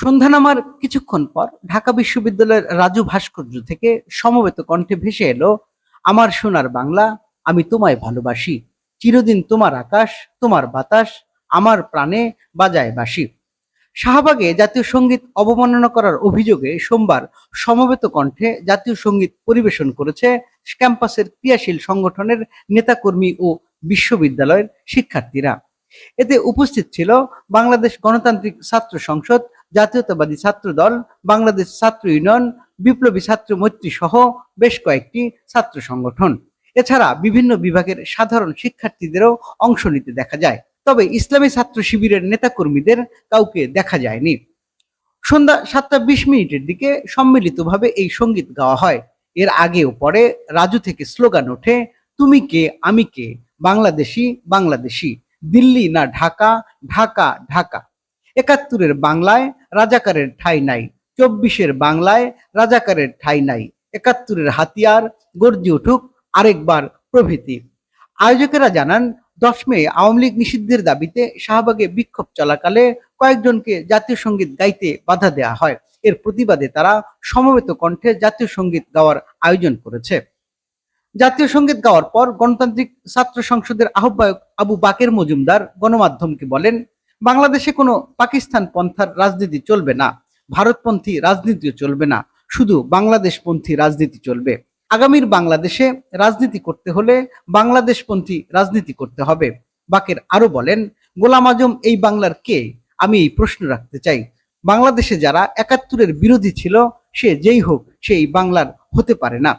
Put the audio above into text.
সন্ধ্যা নামার কিছুক্ষণ পর ঢাকা বিশ্ববিদ্যালয়ের রাজু ভাস্কর্য থেকে সমবেত কণ্ঠে ভেসে এলো, আমার সোনার বাংলা, আমি তোমায় ভালোবাসি। চিরদিন তোমার আকাশ, তোমার বাতাস, আমার প্রাণে বাজায় বাসি শাহবাগে জাতীয় সংগীত অবমাননা করার অভিযোগে সোমবার সমবেত কণ্ঠে জাতীয় সংগীত পরিবেশন করেছে ক্যাম্পাসের ক্রিয়াশীল সংগঠনের নেতাকর্মী ও বিশ্ববিদ্যালয়ের শিক্ষার্থীরা। এতে উপস্থিত ছিল বাংলাদেশ গণতান্ত্রিক ছাত্র সংসদ জাতীয়তাবাদী ছাত্র দল বাংলাদেশ ছাত্র ইউনিয়ন, বিপ্লবী ছাত্র মৈত্রী সহ বেশ কয়েকটি ছাত্র সংগঠন। এছাড়া বিভিন্ন বিভাগের সাধারণ শিক্ষার্থীদেরও অংশ নিতে দেখা যায়। তবে ইসলামী ছাত্র শিবিরের নেতাকর্মীদের কাউকে দেখা যায়নি। সন্ধ্যা সাতটা বিশ মিনিটের দিকে সম্মিলিতভাবে এই সংগীত গাওয়া হয়। এর আগে ও পরে রাজু থেকে স্লোগান ওঠে, তুমি কে, আমি কে? বাংলাদেশি বাংলাদেশি। দিল্লি না ঢাকা ঢাকা ঢাকা। একাত্তরের বাংলায় রাজাকারের ঠাঁই নাই। চব্বিশের বাংলায় রাজাকারের ঠাঁই নাই। একাত্তরের হাতিয়ার গর্জে উঠুক আরেকবার প্রভৃতি। আয়োজকেরা জানান, দশ মে আওয়ামী লীগ নিষিদ্ধের দাবিতে শাহবাগে বিক্ষোভ চলাকালে কয়েকজনকে জাতীয় সংগীত গাইতে বাধা দেয়া হয়। এর প্রতিবাদে তারা সমবেত কণ্ঠে জাতীয় সংগীত গাওয়ার আয়োজন করেছে। জাতীয় সংগীত গাওয়ার পর গণতান্ত্রিক ছাত্র সংসদের আহ্বায়ক আবু বাকের মজুমদার গণমাধ্যমকে বলেন বাংলাদেশে কোনো পাকিস্তান পন্থার রাজনীতি চলবে না, ভারতপন্থী রাজনীতিও চলবে না, শুধু বাংলাদেশপন্থী রাজনীতি চলবে। আগামীর বাংলাদেশে রাজনীতি করতে হলে বাংলাদেশপন্থী রাজনীতি করতে হবে। বাকের আরও বলেন, গোলাম আজম এই বাংলার কে? আমি এই প্রশ্ন রাখতে চাই। বাংলাদেশে যারা একাত্তরের বিরোধী ছিল, সে যেই হোক, সেই বাংলার হতে পারে না।